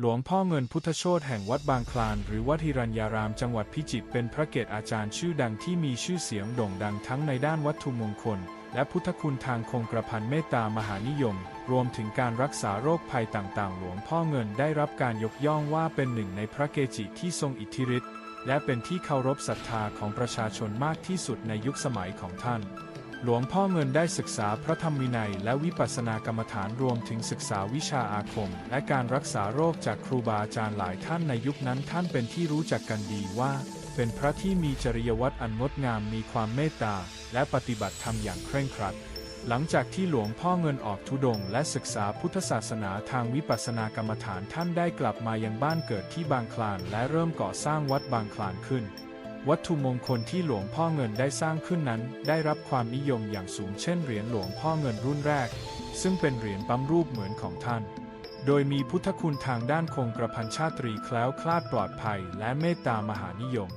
หลวงพ่อเงินพุทธโชตแห่งวัดบางคลาน หรือวัดหิรัญญารามจังหวัดพิจิตรเป็นพระเกศอาจารย์ชื่อดังที่มีชื่อเสียงโด่งดังทั้งในด้านวัตถุมงคล และพุทธคุณทางคงกระพันเมตตามหานิยม รวมถึงการรักษาโรคภัยต่างๆ หลวงพ่อเงินได้รับการยกย่องว่าเป็นหนึ่งในพระเกจิที่ทรงอิทธิฤทธิ์และเป็นที่เคารพศรัทธาของประชาชนมากที่สุดในยุคสมัยของท่าน หลวงพ่อเงินได้ศึกษาพระธรรมวินัยและวิปัสสนากรรมฐานรวมถึงศึกษาวิชาอาคม และการรักษาโรคจากครูบาอาจารย์หลายท่านในยุคนั้นท่านเป็นที่รู้จักกันดีว่า เป็นพระที่มีจริยวัตรอันงดงามมีความเมตตา และปฏิบัติธรรมอย่างเคร่งครัด หลังจากที่หลวงพ่อเงินออกธุดงและศึกษาพุทธศาสนาทางวิปัสสนากรรมฐานท่านได้กลับมายังบ้านเกิดที่บางคลาน และเริ่มก่อสร้างวัดบางคลานขึ้น วัตถุมงคลที่หลวงพ่อเงินได้สร้างขึ้นนั้น ได้รับความนิยมอย่างสูงเช่นเหรียญหลวงพ่อเงินรุ่นแรก ซึ่งเป็นเหรียญปั๊มรูปเหมือนของท่าน โดยมีพุทธคุณทางด้านคงกระพันชาตรีแคล้วคลาดปลอดภัย และเมตตามหานิยม